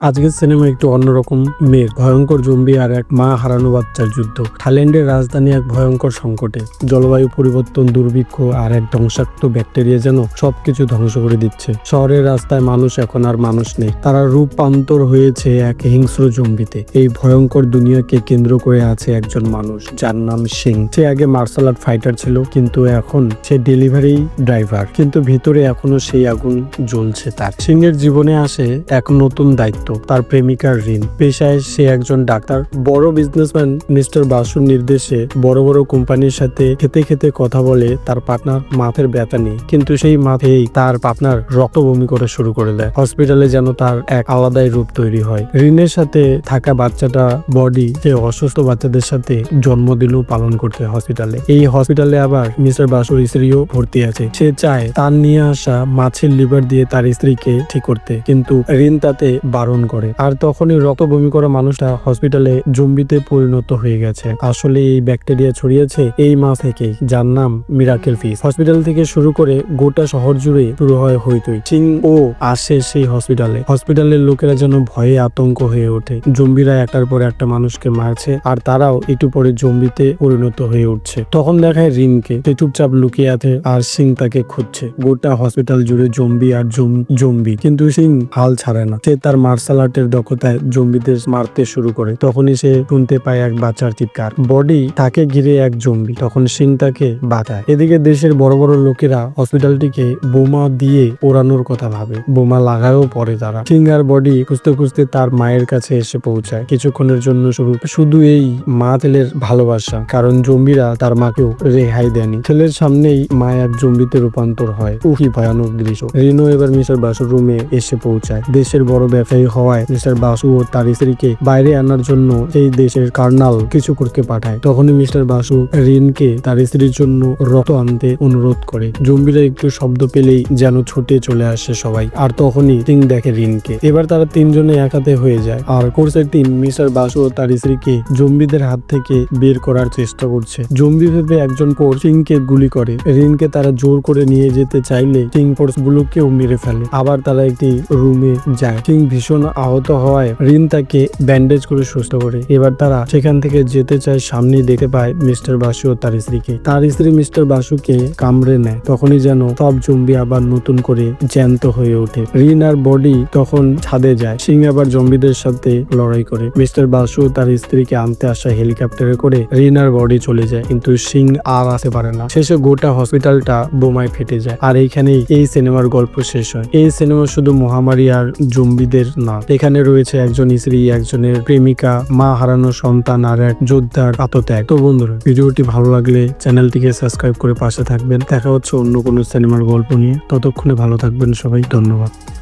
আজকের সিনেমা একটু অন্যরকম মেয়ের ভয়ঙ্কর জম্বি আর এক মা হারানো বাচ্চার যুদ্ধ। থাইল্যান্ডের রাজধানী এক ভয়ঙ্কর সংকটে। জলবায়ু পরিবর্তন, দুর্ভিক্ষ আর এক ধ্বংসাত্ম ব্যাকটেরিয়া যেন সবকিছু ধ্বংস করে দিচ্ছে। শহরের রাস্তায় মানুষ এখন আর মানুষ নেই। তারা রূপান্তর হয়েছে এক হিংস্র জম্বিতে। এই ভয়ঙ্কর দুনিয়াকে কেন্দ্র করে আছে একজন মানুষ, যার নাম সিং। সে আগে মার্শাল আর্ট ফাইটার ছিল, কিন্তু এখন সে ডেলিভারি ড্রাইভার। কিন্তু ভিতরে এখনও সেই আগুন জ্বলছে তার। সিং এর জীবনে আসে এক নতুন দায়িত্ব। তার প্রেমিকার ঋণ। পেশায় সে একজন ডাক্তার। বড় বিজনেসম্যান মিস্টার বাসুর নির্দেশে বড় বড় কোম্পানির সাথে খেতে খেতে কথা বলে তার পার্টনার মাথের ব্যথা নেই কিন্তু সেই মাথেই তার পার্টনার রক্ত বমি করে শুরু করে দেয়। হসপিটালে যেন তার এক আলাদাই রূপ তৈরি হয়। ঋণের সাথে থাকা বাচ্চাটা বডি যে অসুস্থ বাচ্চাদের সাথে জন্মদিনও পালন করতে হসপিটালে। এই হসপিটালে আবার মিস্টার বাসুর স্ত্রীও ভর্তি আছে। সে চায় তার নিয়ে আসা মাছের লিভার দিয়ে তার স্ত্রীকে ঠিক করতে। কিন্তু ঋণ তাতে বারণ করে। আর তখনই রক্ত বমি করা মানুষটা হসপিটালে জম্বিতে পরিণত হয়ে গেছে। আসলে এই ব্যাকটেরিয়া ছড়িয়েছে এই মাছ থেকেই, যার নাম মিরাকেল ফিস। হসপিটাল থেকে শুরু করে গোটা শহর জুড়ে শুরু হয় হইতই। চিং ও আসে সেই হসপিটালে। হসপিটালের লোকেরা যেন ভয়ে আতঙ্ক হয়ে ওঠে। জম্বিরা একটার পর একটা মানুষকে মারছে আর তারাও একটু পরে জম্বিতে পরিণত হয়ে উঠছে। তখন দেখায় রিনকে সে চুপচাপ লুকিয়ে আছে আর সিং তাকে খুঁজছে। গোটা হসপিটাল জুড়ে জম্বি আর জম- জম্বি। কিন্তু সিং হাল ছাড়ে না। সে তার মার্শাল আর্টের দক্ষতায় জম্বিদের মারতে শুরু করে। তখনই সে শুনতে পায় এক বাচ্চার চিৎকার। বডি তাকে ঘিরে এক জম্বি। তখন সিং তাকে বাঁচায়। এদিকে দেশের বড় বড় লোকেরা হসপিটালটিকে বোমা দিয়ে ওড়ানোর কথা ভাবে। বোমা লাগায়ও পরে তারা। সিং আর বডি খুঁজতে খুঁজতে তার মায়ের কাছে এসে পৌঁছায়। কিছুক্ষণের জন্য শুরু শুধু এই মা ছেলের ভালোবাসা। কারণ জম্বিরা তার মাকেও রেহাই দেয়নি। ছেলের সামনেই মা এক জম্বিতে রূপান্তর হয়। ও কি ভয়ানক দৃশ্য। রিনো এবার মিস্টার বাসুর রুমে এসে পৌঁছায়। দেশের বড় ব্যবসায়ী হওয়ায় মিস্টার বাসু ও তার স্ত্রীকে বাইরে আনার জন্য এই দেশের কার্নাল কিছু করতে পাঠায়। তখনই মিস্টার বাসু রিনকে তার স্ত্রীর জন্য রক্ত আনতে অনুরোধ করে। জম্বিরা একটু শব্দ পেলেই যেন ছুটে চলে আসে সবাই। আর তখনই সিং দেখে রিনকে। এবার তারা তিনজনে একাতে হয়ে যায়। আর কোর্সের টিম মিস্টার বাসু ও তার স্ত্রীকে জম্বিদের হাত থেকে বের করার চেষ্টা করছে। জম্বি ভেবে একজন ফোর্স সিংকে গুলি করে। রিনকে তারা জোর করে নিয়ে যেতে চাইলে সিং ফোর্স গুলোকেও মেরে ফেলে। আবার তারা একটি রুমে যায়। সিং ভীষণ আহত হওয়ায় রিন তাকে ব্যান্ডেজ করে সুস্থ করে। এবার তারা সেখান থেকে যেতে চায়, সামনেই দেখতে পায় মিস্টার বাসু ও তার স্ত্রীকে। তার স্ত্রী মিস্টার বাসুকে কামড়ে নেয়। তখনই যেন সব জম্বি আবার নতুন করে জ্যান্ত হয়ে ওঠে। রিন আর বডি তখন ছাদে যায়। সিং আবার জম্বিদের সাথে লড়াই করে। মিস্টার বাসু তার স্ত্রীকে আনতে আসা হেলিকপ্টারে করে রিন আর বডি চলে যায়। কিন্তু সিং আর আসতে পারে না। শেষে গোটা হসপিটালটা বোমায় ফেটে যায়। আর এইখানেই এই সিনেমার গল্প শেষ হয়। এই সিনেমা শুধু মহামারী আর জম্বিদের না এখানে রয়েছে একজন স্ত্রী, একজনের প্রেমিকা, মা হারানো সন্তান আর এক যোদ্ধার আত্মত্যাগ। তো বন্ধুরা, ভিডিওটি ভালো লাগলে চ্যানেলটিকে সাবস্ক্রাইব করে পাশে থাকবেন। দেখা হচ্ছে অন্য কোনো সিনেমার গল্প নিয়ে। ততক্ষণে ভালো থাকবেন সবাই। ধন্যবাদ।